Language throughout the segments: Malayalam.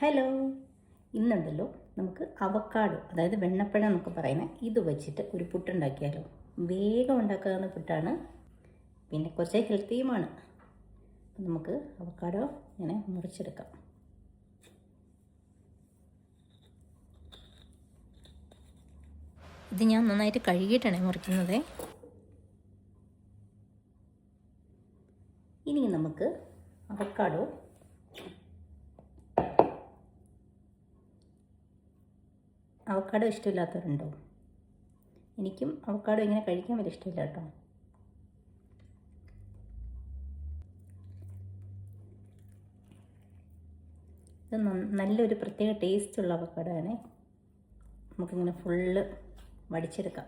ഹലോ. ഇന്നുണ്ടല്ലോ നമുക്ക് അവക്കാടോ അതായത് വെണ്ണപ്പഴം എന്നൊക്കെ പറയുന്നത് ഇത് വെച്ചിട്ട് ഒരു പുട്ടുണ്ടാക്കിയാലോ. വേഗം ഉണ്ടാക്കാവുന്ന പുട്ടാണ്. പിന്നെ കുറച്ച് ഹെൽത്തിയുമാണ്. നമുക്ക് അവക്കാടോ ഇങ്ങനെ മുറിച്ചെടുക്കാം. ഇത് ഞാൻ നന്നായിട്ട് കഴുകിയിട്ടാണ് മുറിക്കുന്നത് ഇനി നമുക്ക് അവക്കാടോ അവക്കാടോ ഇഷ്ടമില്ലാത്തവരുണ്ടോ? എനിക്കും അവക്കാടോ ഇങ്ങനെ കഴിക്കാൻ വലിയ ഇഷ്ടമില്ല കേട്ടോ. ഇത് നല്ലൊരു പ്രത്യേക ടേസ്റ്റുള്ള ഉള്ള ആണ്. നമുക്കിങ്ങനെ ഫുള്ള് വടിച്ചെടുക്കാം.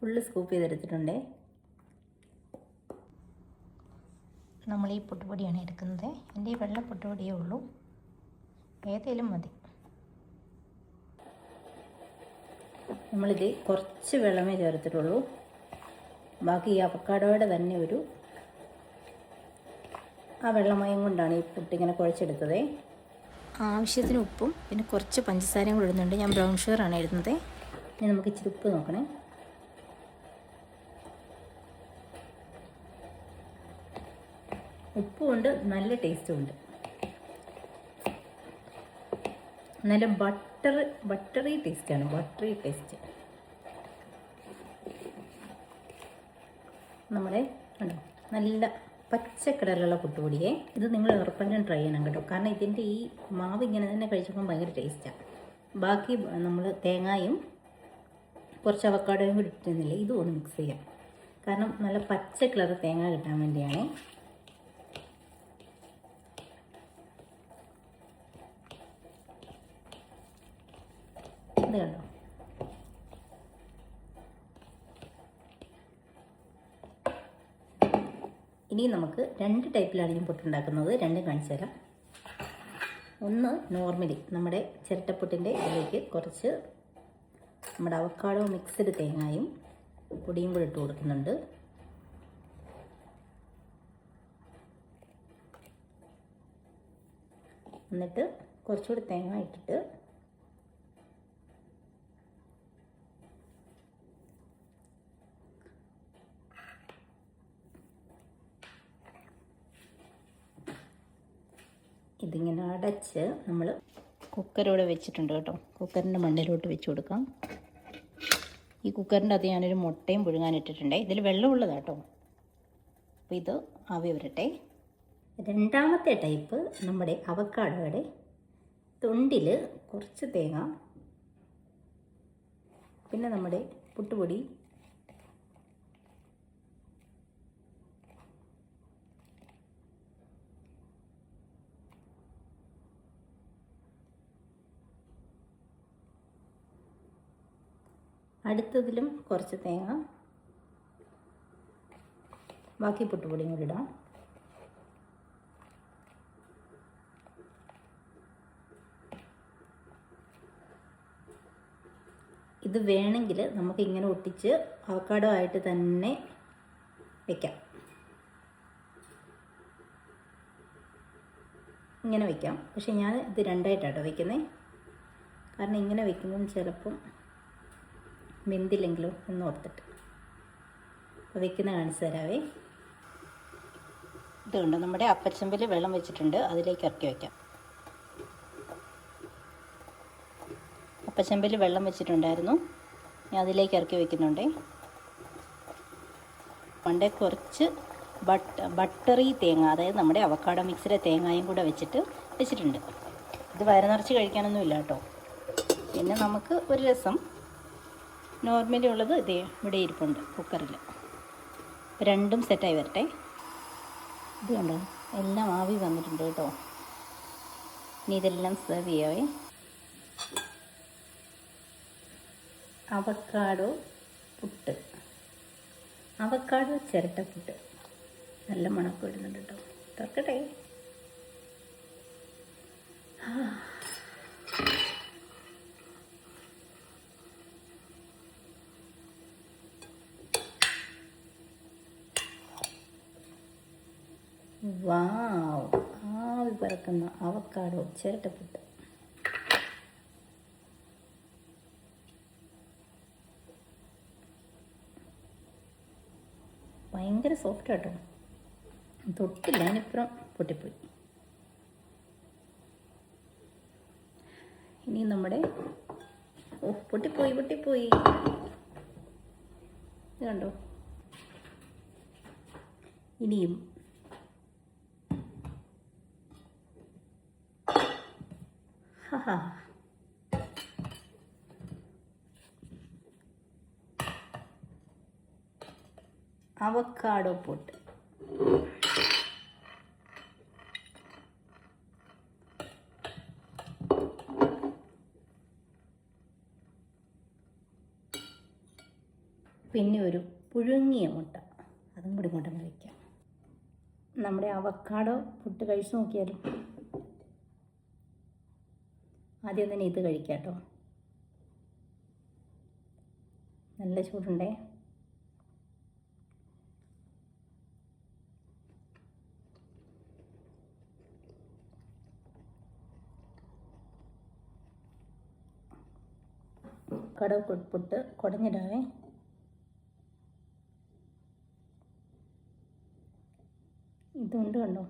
ഫുള്ള് സ്കൂപ്പ് ചെയ്തെടുത്തിട്ടുണ്ടേ. നമ്മൾ ഈ പൊട്ടുപൊടിയാണ് എടുക്കുന്നത്. എന്റെ ഈ വെള്ള പൊട്ടുപൊടിയേ ഉള്ളൂ. ഏതേലും മതി. നമ്മളിത് കുറച്ച് വെള്ളമേ ചേർത്തിട്ടുള്ളൂ. ബാക്കി ഈ അവക്കാടോയുടെ തന്നെ ഒരു ആ വെള്ളമയം കൊണ്ടാണ് ഈ പുട്ടിങ്ങനെ കുഴച്ചെടുത്തത്. ആവശ്യത്തിന് ഉപ്പും പിന്നെ കുറച്ച് പഞ്ചസാരയും കൂടെ ഇടുന്നുണ്ട്. ഞാൻ ബ്രൗൺ ഷുഗറാണ് ഇടുന്നത്. ഇനി നമുക്ക് ഇച്ചിരി ഉപ്പ് നോക്കണേ. ഉപ്പുമുണ്ട് നല്ല ടേസ്റ്റും ഉണ്ട് നല്ല ബട്ടർ ബട്ടറി ടേസ്റ്റാണ് ബട്ടറി ടേസ്റ്റ്. നമ്മുടെ നല്ല പച്ച കളറിലുള്ള പുട്ടുപൊടിയെ. ഇത് നിങ്ങൾ ഉറപ്പായിട്ടും ട്രൈ ചെയ്യണം കേട്ടോ. കാരണം ഇതിന്റെ ഈ മാവ് ഇങ്ങനെ തന്നെ കഴിച്ചപ്പോൾ ഭയങ്കര ടേസ്റ്റാണ് ബാക്കി നമ്മൾ തേങ്ങായും കുറച്ച് അവക്കാടോയും കൂടി ഇട്ടിരുന്നില്ല ഇതും ഒന്ന് മിക്സ് ചെയ്യാം. കാരണം നല്ല പച്ച കളർ തേങ്ങ കിട്ടാൻ വേണ്ടിയാണ് ഇത് കണ്ടോ ഇനി നമുക്ക് രണ്ട് ടൈപ്പിലാണ് ഞാൻ പുട്ടുണ്ടാക്കുന്നത്. രണ്ടും കാണിച്ചു തരാം. ഒന്ന് നോർമലി നമ്മുടെ ചിരട്ടപ്പുട്ടിന്റെ ഇതിലേക്ക് കുറച്ച് നമ്മുടെ അവക്കാടോ മിക്സ്ഡ് തേങ്ങായും പൊടിയും കൂടി ഇട്ട് കൊടുക്കുന്നുണ്ട്. എന്നിട്ട് കുറച്ചുകൂടി തേങ്ങ ഇട്ടിട്ട് ഇതിങ്ങനെ അടച്ച് നമ്മൾ കുക്കറിവിടെ വെച്ചിട്ടുണ്ട് കേട്ടോ. കുക്കറിന്റെ മണ്ണിലോട്ട് വെച്ച് കൊടുക്കാം. ഈ കുക്കറിന്റെ അത് ഞാനൊരു മുട്ടയും പുഴുങ്ങാനിട്ടിട്ടുണ്ട്. ഇതിൽ വെള്ളമുള്ളതാണ് കേട്ടോ. അപ്പോൾ ഇത് ആവി വരട്ടെ. രണ്ടാമത്തെ ടൈപ്പ് നമ്മുടെ അവക്കാടോയുടെ തൊണ്ടിൽ കുറച്ച് തേങ്ങ. പിന്നെ നമ്മുടെ പുട്ടുപൊടി. അടുത്തതിലും കുറച്ച് തേങ്ങ. ബാക്കി പുട്ടുപൊടിയും കൂടി ഇടാം. ഇത് വേണമെങ്കിൽ നമുക്ക് ഇങ്ങനെ ഒട്ടിച്ച് അവക്കാടോ ആയിട്ട് തന്നെ വെക്കാം. ഇങ്ങനെ വെക്കാം. പക്ഷെ ഞാൻ ഇത് രണ്ടായിട്ടാട്ടോ വെക്കുന്നത് കാരണം ഇങ്ങനെ വെക്കുമ്പം ചിലപ്പം വെന്തില്ലെങ്കിലോ ഒന്ന് ഓർത്തിട്ട്. അപ്പോൾ വെക്കുന്ന കാണിച്ചു തരാവേ. ഇതുകൊണ്ട് നമ്മുടെ അപ്പച്ചമ്പിൽ വെള്ളം വെച്ചിട്ടുണ്ട്. അതിലേക്ക് ഇറക്കി വയ്ക്കാം അപ്പച്ചമ്പിൽ വെള്ളം വെച്ചിട്ടുണ്ടായിരുന്നു. ഞാൻ അതിലേക്ക് ഇറക്കി വയ്ക്കുന്നുണ്ടേ പണ്ടേ കുറച്ച് ബട്ട് ബട്ടറി തേങ്ങ അതായത് നമ്മുടെ അവക്കാടോ മിക്സിലെ തേങ്ങയും കൂടെ വെച്ചിട്ട് വെച്ചിട്ടുണ്ട്. ഇത് വയറ് നിറച്ച് കഴിക്കാനൊന്നും ഇല്ല കേട്ടോ. പിന്നെ നമുക്ക് ഒരു രസം നോർമലി ഉള്ളത് ഇതേ ഇവിടെ ഇരിപ്പുണ്ട് കുക്കറിൽ രണ്ടും സെറ്റായി വരട്ടെ. ഇത് കണ്ടോ? എല്ലാം ആവി വന്നിട്ടുണ്ട് കേട്ടോ. ഇനി ഇതെല്ലാം സെർവ് ചെയ്യാവേ. അവക്കാടോ പുട്ട്. അവക്കാടോ ചിരട്ട പുട്ട്. നല്ല മണക്കം ഇടുന്നുണ്ട് കേട്ടോ. തുറക്കട്ടെ. വാവ്. ആവി പറക്കുന്ന അവക്കാടോ ചിരട്ടപ്പുട്ട്. ഭയങ്കര സോഫ്റ്റ് കേട്ടോ തൊട്ടില്ല അതിനിപ്പുറം പൊട്ടിപ്പോയി. ഇനി നമ്മുടെ ഓ പൊട്ടിപ്പോയി പൊട്ടിപ്പോയി. ഇത് കണ്ടോ? ഇനിയും ഹാ അവക്കാടോ പൊട്ട്. പിന്നെ ഒരു പുഴുങ്ങിയ മുട്ട. അതും കൂടി മുട്ട വയ്ക്കാം നമ്മുടെ അവക്കാടോ പുട്ട് കഴിച്ചു നോക്കിയാലും? ആദ്യം തന്നെ ഇത് കഴിക്കാം കേട്ടോ നല്ല ചൂടുണ്ടേ? കടവ് പുട്ട് കുടഞ്ഞിടാവേ. ഇതുണ്ട് കണ്ടോ?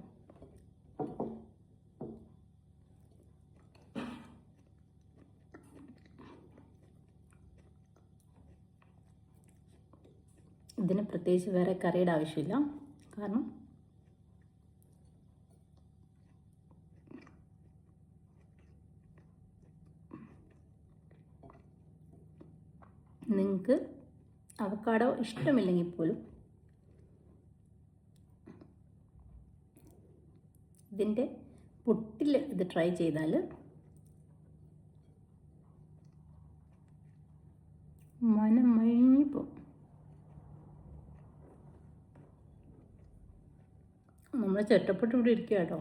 പ്രത്യേകിച്ച് വേറെ കറിയുടെ ആവശ്യമില്ല. കാരണം നിങ്ങൾക്ക് അവക്കാടോ ഇഷ്ടമില്ലെങ്കിൽ പോലും ഇതിന്റെ പുട്ടിൽ ഇത് ട്രൈ ചെയ്താൽ നമ്മൾ ചെറ്റപ്പെട്ട് ഇവിടെ ഇരിക്കുക കേട്ടോ.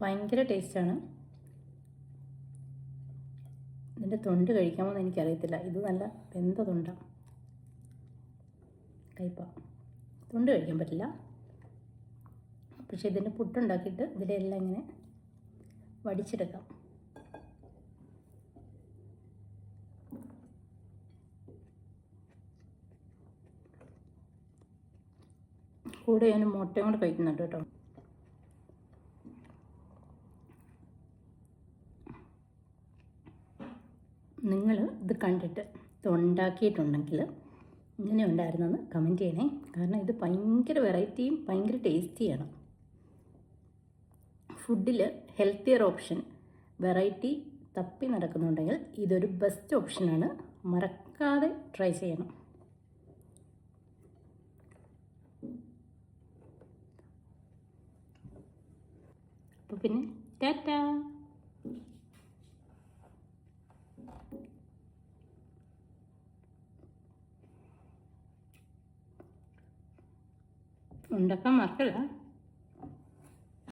ഭയങ്കര ടേസ്റ്റാണ്. ഇതിന്റെ തൊണ്ട് കഴിക്കാമോ എന്ന് എനിക്കറിയത്തില്ല. ഇത് നല്ല വെന്ത തൊണ്ടാണ് കയ്പ തൊണ്ട് കഴിക്കാൻ പറ്റില്ല. പക്ഷേ ഇതിന്റെ പുട്ടുണ്ടാക്കിയിട്ട് ഇതിലെല്ലാം ഇങ്ങനെ വടിച്ചെടുക്കാം. കൂടെ ഞാൻ മുട്ടയും കൂടെ കഴിക്കുന്നുണ്ട് കേട്ടോ. നിങ്ങൾ ഇത് കണ്ടിട്ട് ഇത് ഉണ്ടാക്കിയിട്ടുണ്ടെങ്കിൽ ഇങ്ങനെ ഉണ്ടായിരുന്നെന്ന് കമന്റ് ചെയ്യണേ. കാരണം ഇത് ഭയങ്കര വെറൈറ്റിയും ഭയങ്കര ടേസ്റ്റിയാണ് ഫുഡിൽ ഹെൽത്തിയർ ഓപ്ഷൻ വെറൈറ്റി തപ്പി നടക്കുന്നുണ്ടെങ്കിൽ ഇതൊരു ബെസ്റ്റ് ഓപ്ഷനാണ് മറക്കാതെ ട്രൈ ചെയ്യണം. അപ്പോൾ പിന്നെ ടാറ്റാ ഉണ്ടാക്കാൻ മറക്കല്ല